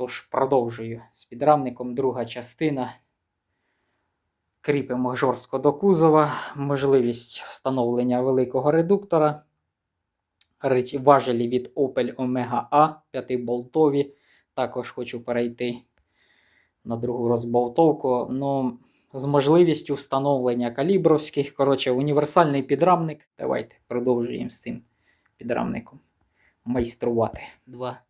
Тож продовжую з підрамником друга частина. Кріпимо жорстко до кузова, можливість встановлення великого редуктора. Важелі від Opel Omega A 5-болтові. Також хочу перейти на другу розболтовку. Ну, з можливістю встановлення калібровських. Коротше, універсальний підрамник. Давайте продовжуємо з цим підрамником майструвати. Два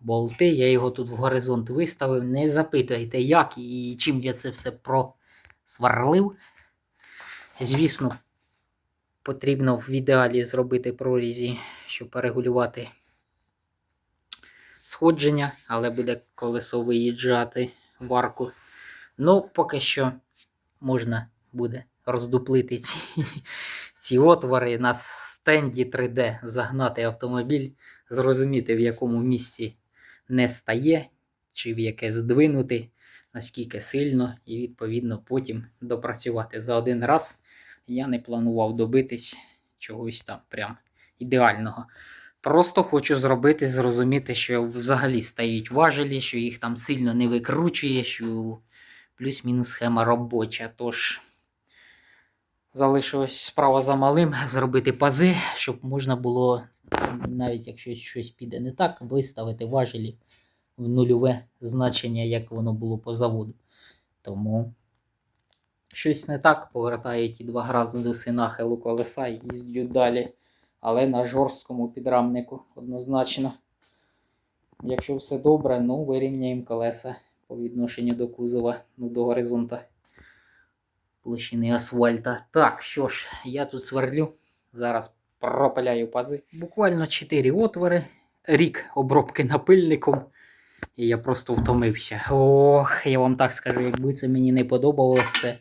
болти. Я його тут в горизонт виставив. Не запитуйте, як і чим я це все просварлив. Звісно, потрібно в ідеалі зробити прорізі, щоб перегулювати сходження, але буде колесо виїжджати в арку. Ну, поки що можна буде роздуплити ці, ці отвори на стенді 3D, загнати автомобіль, зрозуміти, в якому місці не стає, чи в яке здвинути, наскільки сильно, і відповідно потім допрацювати за один раз. Я не планував добитись чогось там прям ідеального. Просто хочу зробити, зрозуміти, що взагалі стають важелі, що їх там сильно не викручує, що плюс-мінус схема робоча. Тож залишилось справа за малим зробити пази, щоб можна було, навіть якщо щось піде не так, виставити важелі в нульове значення, як воно було по заводу. Тому щось не так, повертаю ті два градуси нахилу колеса і їздю далі. Але на жорсткому підрамнику однозначно. Якщо все добре, ну вирівняємо колеса по відношенню до кузова, ну до горизонта площини асфальта. Так, що ж, я тут сверлю. Зараз пропиляю пази. Буквально 4 отвори. Рік обробки напильником. І я просто втомився. Ох, я вам так скажу, якби це мені не подобалось, це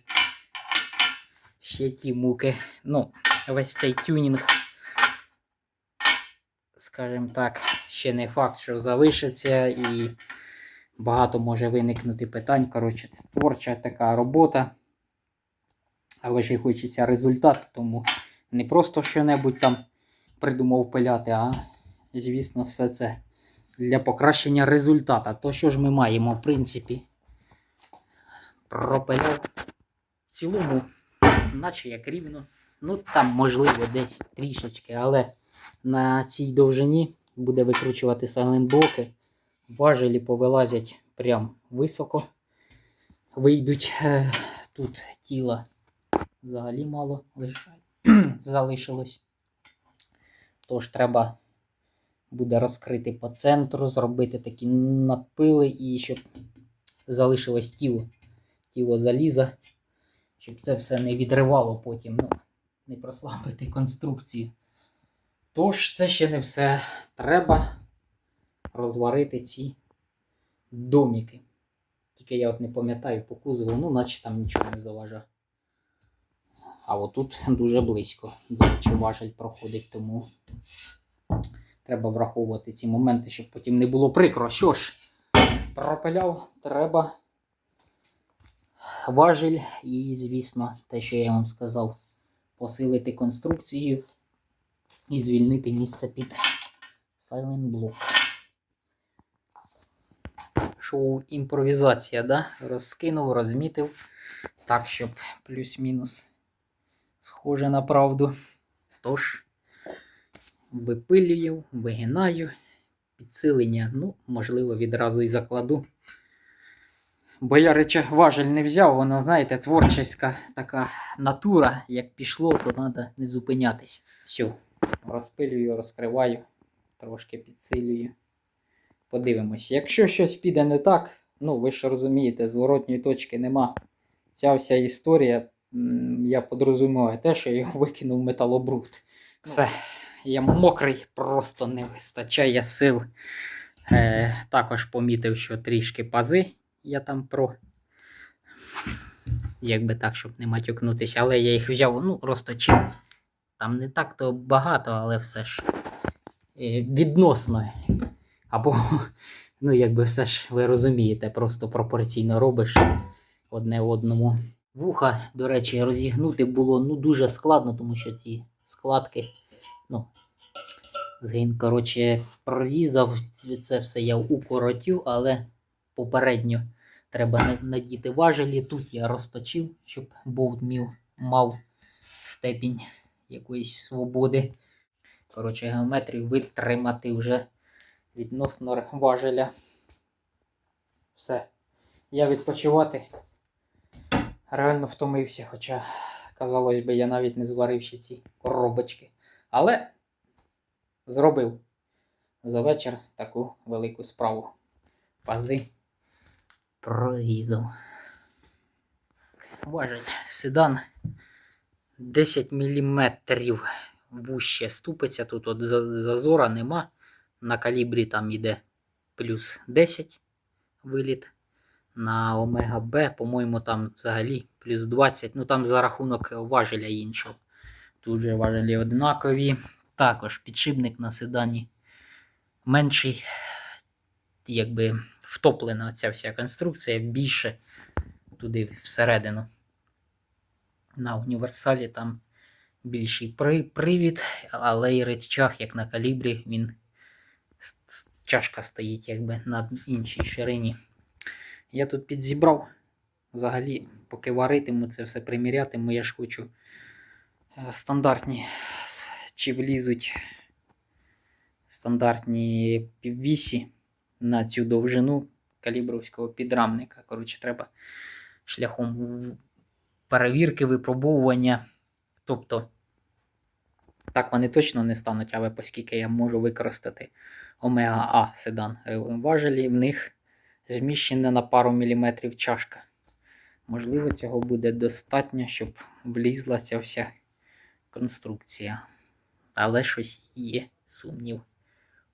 ще ті муки. Ну, весь цей тюнінг, скажімо так, ще не факт, що залишиться, і багато може виникнути питань. Коротше, це творча така робота. Але ж і хочеться результат, тому не просто що-небудь там придумав пиляти, а звісно, все це для покращення результата. То, що ж ми маємо, в принципі, пропиляв в цілому, наче як рівно. Ну, там, можливо, десь трішечки, але на цій довжині буде викручувати сайлентблоки. Важелі повилазять прям високо. Вийдуть е, тут тіла взагалі мало лиш- залишилось. Тож треба буде розкрити по центру, зробити такі надпили і щоб залишилось тіло, тіло заліза, щоб це все не відривало потім, ну, не прослабити конструкцію. Тож, це ще не все. Треба розварити ці доміки. Тільки я от не пам'ятаю по кузову, ну, наче там нічого не заважає. А отут дуже близько. До речі, важель проходить, тому треба враховувати ці моменти, щоб потім не було прикро. Що ж, пропиляв, треба важель і, звісно, те, що я вам сказав, посилити конструкцію і звільнити місце під Silent Block. Шоу імпровізація, да? Розкинув, розмітив. Так, щоб плюс-мінус схоже на правду. Тож, випилюю, вигинаю, підсилення, ну, можливо, відразу і закладу. Бо я речі, важель не взяв, воно, знаєте, творчеська така натура. Як пішло, то треба не зупинятись. Все, розпилюю, розкриваю, трошки підсилюю. Подивимось. Якщо щось піде не так, ну ви ж розумієте, зворотньої точки нема. Ця вся історія, я подрозуміваю те, що я його викинув в металобрухт. Все, я мокрий, просто не вистачає сил. Е, також помітив, що трішки пази я там про. Якби так, щоб не матюкнутися, але я їх взяв, ну, розточив. Там не так то багато, але все ж е, відносно. Або, ну, якби все ж ви розумієте, просто пропорційно робиш одне одному. Вуха, до речі, розігнути було ну, дуже складно, тому що ці складки, ну, Згин, коротше, прорізав. Це все я укоротю, але попередньо треба надіти важелі. Тут я розточив, щоб болт мав степінь якоїсь свободи. Коротше, геометрію витримати вже відносно важеля. Все. Я відпочивати. Реально втомився, хоча, казалось би, я навіть не зварив ще ці коробочки. Але зробив за вечір таку велику справу. Пази прорізав. Важель седан 10 мм вуще ступиться. Тут от зазора нема. На калібрі там йде плюс 10 виліт. На Омега Б, по-моєму, там взагалі плюс 20. Ну там за рахунок важеля іншого. Тут же важелі однакові. Також підшипник на седані менший, якби втоплена ця вся конструкція більше туди всередину. На універсалі там більший при, привід, але і речах, як на калібрі, він чашка стоїть якби на іншій ширині. Я тут підзібрав. Взагалі, поки варитиму це все примірятиму, я ж хочу е, стандартні, чи влізуть стандартні піввісі на цю довжину калібровського підрамника. Коротше, треба шляхом перевірки, випробовування. Тобто, так вони точно не стануть, але оскільки я можу використати Омега А седан важелі, в них зміщена на пару міліметрів чашка. Можливо, цього буде достатньо, щоб влізла ця вся конструкція. Але щось є сумнів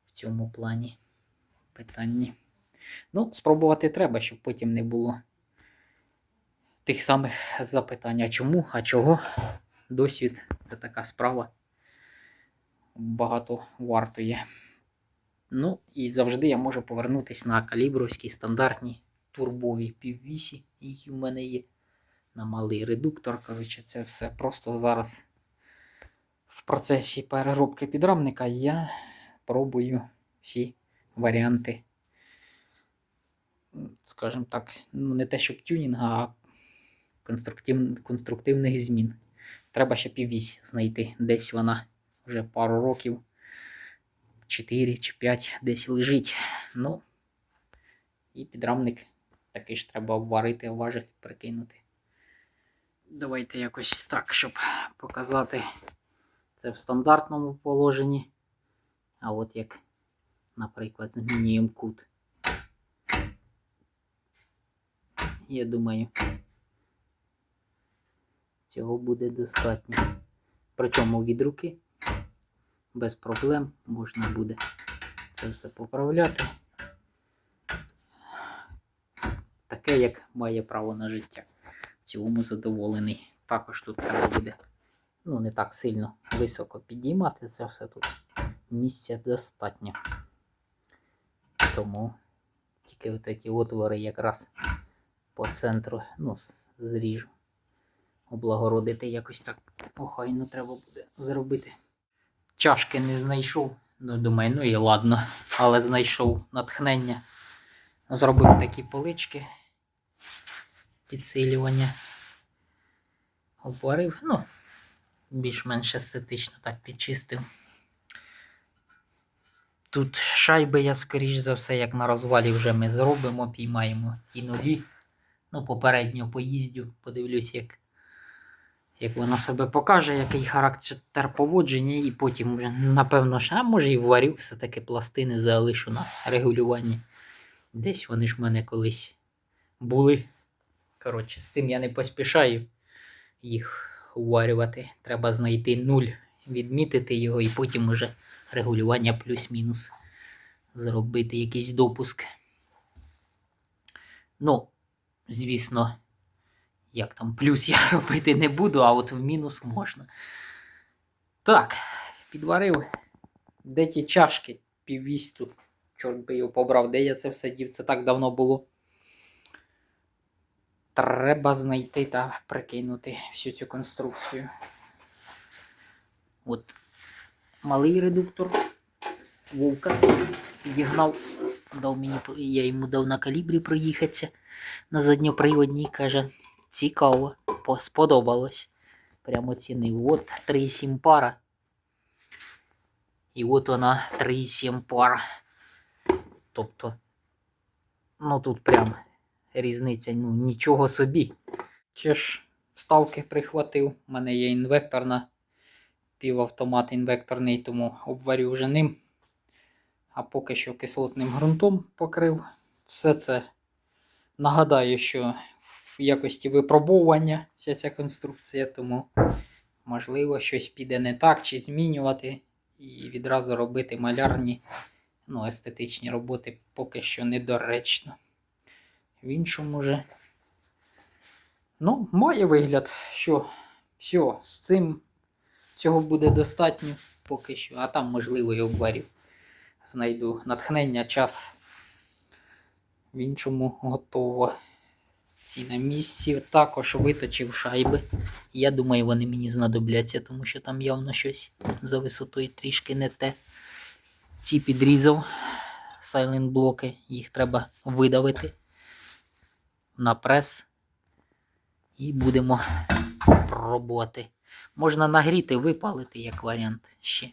в цьому плані питанні. Ну, спробувати треба, щоб потім не було тих самих запитань. А чому, а чого? Досвід це така справа. Багато вартує. Ну, і завжди я можу повернутися на калібровські стандартні турбові піввісі, які в мене є. На малий редуктор. Коротше, це все просто зараз в процесі переробки підрамника я пробую всі варіанти, скажімо так, ну не те, щоб тюнінга, а конструктив, конструктивних змін. Треба ще піввісь знайти. Десь вона вже пару років, 4 чи 5 десь лежить. Ну, і підрамник такий ж треба обварити, важель прикинути. Давайте якось так, щоб показати це в стандартному положенні. А от як, наприклад, змінюємо кут. Я думаю, цього буде достатньо. Причому від руки без проблем можна буде це все поправляти. Таке, як має право на життя. В цілому задоволений. Також тут треба буде ну, не так сильно високо підіймати це все тут. Місця достатньо. Тому тільки такі отвори якраз по центру ну, зріжу. Облагородити якось так охайно треба буде зробити. Чашки не знайшов. Ну, думаю, ну і ладно. Але знайшов натхнення. Зробив такі полички підсилювання. Обварив, ну, більш-менш естетично так підчистив. Тут шайби я, скоріш за все, як на розвалі вже ми зробимо, піймаємо ті нулі. Ну, попередньо поїздю, подивлюсь, як, як вона себе покаже, який характер поводження, і потім вже, напевно, ж, а може і варю, все-таки пластини залишу на регулюванні. Десь вони ж в мене колись були. Коротше, з цим я не поспішаю їх уварювати. Треба знайти нуль, відмітити його і потім уже регулювання плюс-мінус зробити якийсь допуск. Ну, звісно, як там плюс я робити не буду, а от в мінус можна. Так, підварив. Де ті чашки? Тут. Чорт би його побрав, де я це все дів, це так давно було. Треба знайти та прикинути всю цю конструкцію. От малий редуктор вовка підігнав. Дав мені, я йому дав на калібрі проїхатися на задньоприводній. Каже, цікаво, сподобалось. Прямо оцінив. От 3,7 пара. І от вона 3,7 пара. Тобто, ну тут прям різниця, ну нічого собі. Ще ж вставки прихватив. У мене є інвекторна, півавтомат інвекторний, тому обварю вже ним. А поки що кислотним ґрунтом покрив. Все це нагадаю, що в якості випробовування вся ця конструкція, тому можливо щось піде не так, чи змінювати і відразу робити малярні, ну, естетичні роботи поки що недоречно. В іншому же. Ну, має вигляд, що все, з цим цього буде достатньо поки що, а там, можливо, і обварю. Знайду натхнення, час. В іншому готово. Ці на місці також виточив шайби. Я думаю, вони мені знадобляться, тому що там явно щось за висотою трішки не те. Ці підрізав сайлент блоки, їх треба видавити на прес. І будемо пробувати. Можна нагріти, випалити як варіант ще.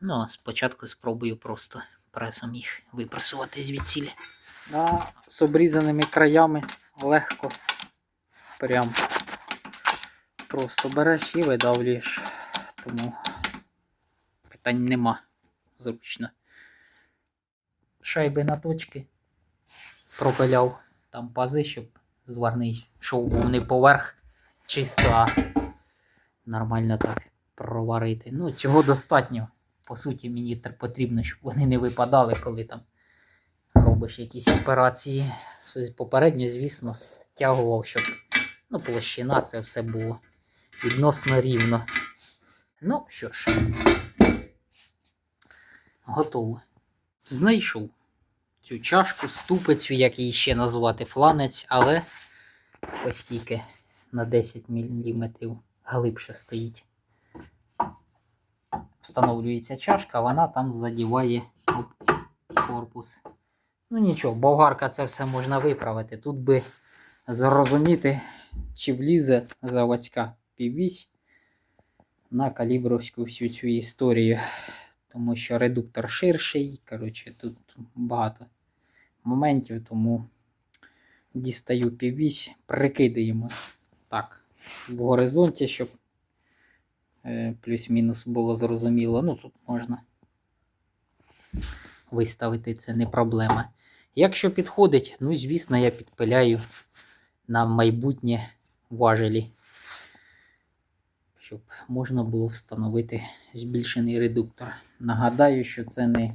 Ну, спочатку спробую просто пресом їх випресувати звідсіль. А з обрізаними краями легко. Прям просто береш і видавлюєш. Тому питань нема. Зручно. Шайби на точки пропиляв там пази, щоб зварний шов був не поверх чисто, а нормально так проварити. Ну, цього достатньо. По суті, мені потрібно, щоб вони не випадали, коли там робиш якісь операції. Попередньо, звісно, стягував, щоб ну, площина це все було відносно рівно. Ну, що ж, готово. Знайшов цю чашку, ступицю, як її ще назвати, фланець, але оскільки на 10 мм глибше стоїть. Встановлюється чашка, вона там задіває корпус. Ну нічого, болгарка це все можна виправити. Тут би зрозуміти, чи влізе заводська піввісь на калібровську всю цю історію. Тому що редуктор ширший. Коротше, тут багато моментів, тому дістаю піввісь, прикидаємо так в горизонті, щоб е, плюс-мінус було зрозуміло. Ну, тут можна виставити, це не проблема. Якщо підходить, ну, звісно, я підпиляю на майбутнє важелі, щоб можна було встановити збільшений редуктор. Нагадаю, що це не,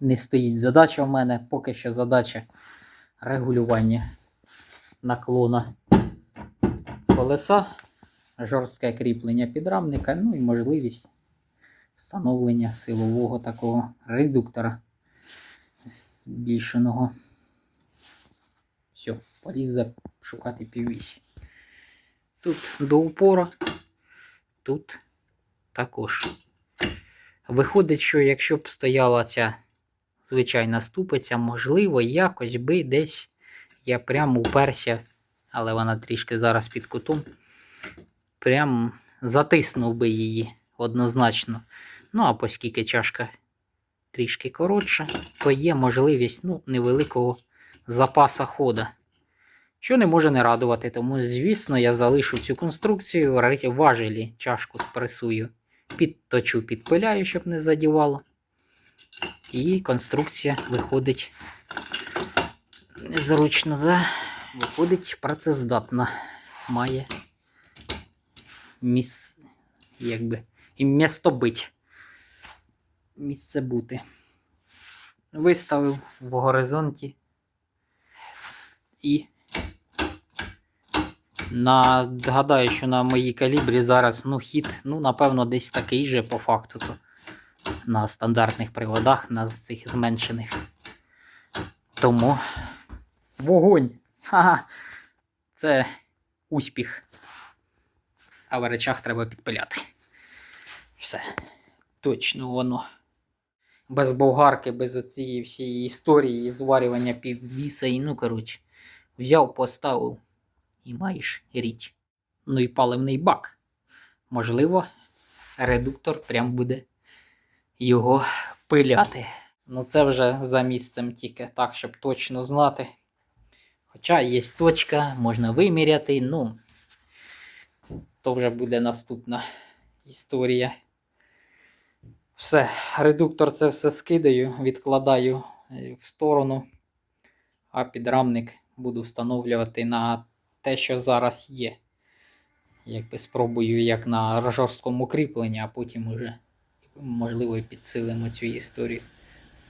не стоїть задача в мене. Поки що задача регулювання наклона колеса, жорстке кріплення підрамника, ну і можливість встановлення силового такого редуктора збільшеного. Все, поліз шукати піввісь. Тут до упора, тут також. Виходить, що якщо б стояла ця звичайна ступиця, можливо, якось би десь я прямо уперся, але вона трішки зараз під кутом. Прям затиснув би її однозначно. Ну, а оскільки чашка трішки коротша, то є можливість ну, невеликого запаса хода. Що не може не радувати, тому, звісно, я залишу цю конструкцію, важелі чашку спресую, підточу, підпиляю, щоб не задівало. І конструкція виходить незручно, да? виходить працездатна. Має міс... якби, і місто бить. Місце бути. Виставив в горизонті і нагадаю, що на моїй калібрі зараз ну, хід, ну, напевно, десь такий же по факту. То на стандартних приводах, на цих зменшених. Тому вогонь. Ха-ха. Це успіх. А в речах треба підпиляти. Все. Точно воно без болгарки, без цієї всієї історії, зварювання піввіса і ну, коротше, взяв, поставив і маєш річ. Ну і паливний бак. Можливо, редуктор прям буде його пиляти. Ну це вже за місцем тільки так, щоб точно знати. Хоча є точка, можна виміряти, ну, то вже буде наступна історія. Все, редуктор це все скидаю, відкладаю е, в сторону, а підрамник буду встановлювати на те, що зараз є. Якби спробую як на жорсткому кріпленні, а потім уже, можливо, підсилимо цю історію.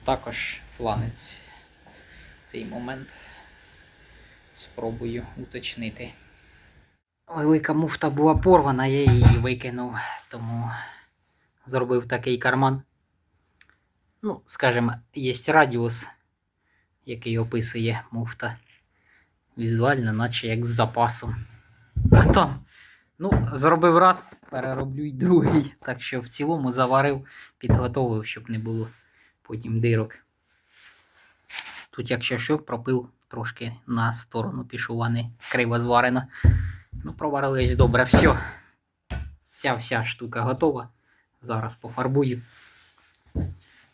Також фланець. Цей момент спробую уточнити. Велика муфта була порвана, я її викинув, тому зробив такий карман. Ну, скажімо, є радіус, який описує муфта. Візуально, наче як з запасом. А там, ну, зробив раз, перероблю й другий. Так що в цілому заварив, підготовив, щоб не було потім дирок. Тут, якщо що, пропил трошки на сторону пішов, а не криво зварена. Ну, проварились добре, все. Ця вся штука готова. Зараз пофарбую,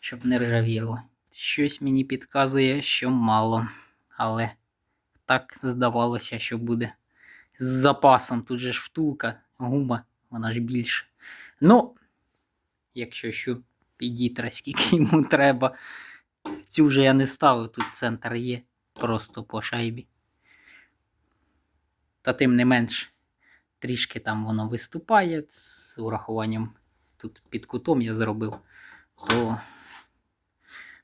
щоб не ржавіло. Щось мені підказує, що мало. Але так здавалося, що буде з запасом. Тут же ж втулка, гума, вона ж більше. Ну, якщо що, підітре, скільки йому треба. Цю вже я не ставив, тут центр є, просто по шайбі. Та тим не менш, трішки там воно виступає з урахуванням тут під кутом я зробив, то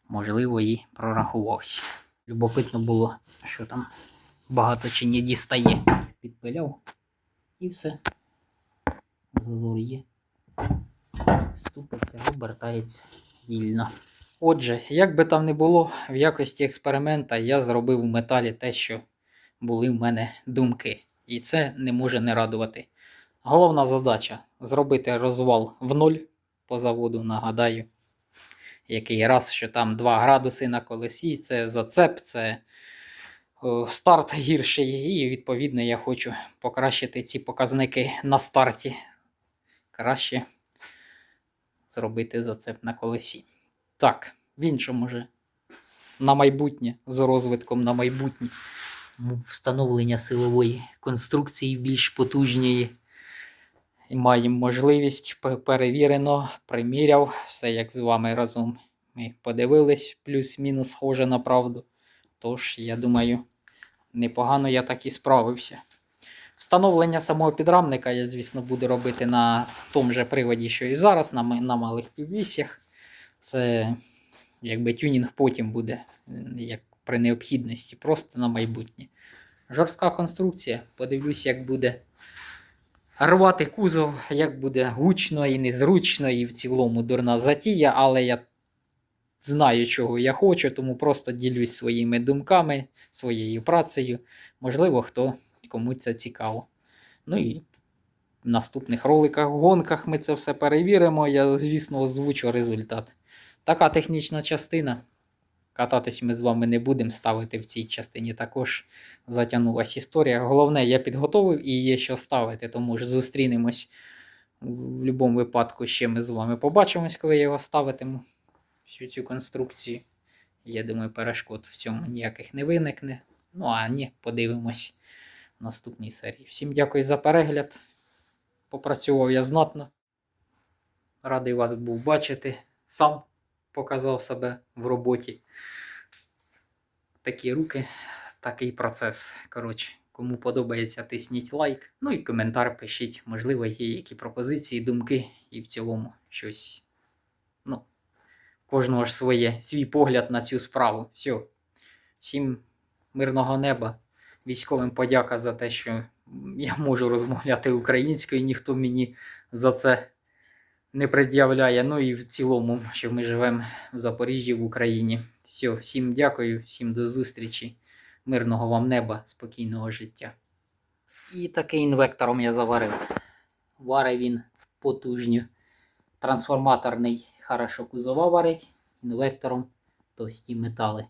можливо і прорахувався. Любопитно було, що там багато чи не дістає. Підпиляв і все. Зазор є. Ступиться, обертається вільно. Отже, як би там не було, в якості експеримента я зробив в металі те, що були в мене думки. І це не може не радувати. Головна задача зробити розвал в ноль по заводу, нагадаю. Який раз, що там 2 градуси на колесі, це зацеп, це старт гірший. І відповідно я хочу покращити ці показники на старті. Краще зробити зацеп на колесі. Так, в іншому же на майбутнє з розвитком на майбутнє. Встановлення силової конструкції більш потужньої. Маємо можливість перевірено, приміряв все як з вами разом. Ми подивились, плюс-мінус схоже на правду. Тож, я думаю, непогано я так і справився. Встановлення самого підрамника я, звісно, буду робити на тому же приводі, що і зараз, на, на малих піввісях. Це якби тюнінг потім буде, як при необхідності, просто на майбутнє. Жорстка конструкція. Подивлюсь, як буде рвати кузов, як буде гучно і незручно, і в цілому дурна затія, але я знаю, чого я хочу, тому просто ділюсь своїми думками, своєю працею. Можливо, хто комусь це цікаво. Ну і в наступних роликах, гонках ми це все перевіримо. Я, звісно, озвучу результат. Така технічна частина. Кататись ми з вами не будемо ставити в цій частині. Також затягнулася історія. Головне, я підготовив і є що ставити, тому ж зустрінемось в будь-якому випадку. Ще ми з вами побачимось, коли я його ставитиму. Всю цю конструкцію. Я думаю, перешкод в цьому ніяких не виникне. Ну а ні, подивимось в наступній серії. Всім дякую за перегляд. Попрацював я знатно. Радий вас був бачити. Сам показав себе в роботі. Такі руки, такий процес. Коротше, кому подобається, тисніть лайк. Ну і коментар пишіть. Можливо, є які пропозиції, думки і в цілому щось. Ну, кожного ж своє, свій погляд на цю справу. Все. Всім мирного неба. Військовим подяка за те, що я можу розмовляти українською, ніхто мені за це не пред'являє. Ну і в цілому, що ми живемо в Запоріжжі, в Україні. Все, всім дякую, всім до зустрічі. Мирного вам неба, спокійного життя. І такий інвектором я заварив. Варить він потужньо. Трансформаторний хорошо кузова варить. інвектором товсті метали.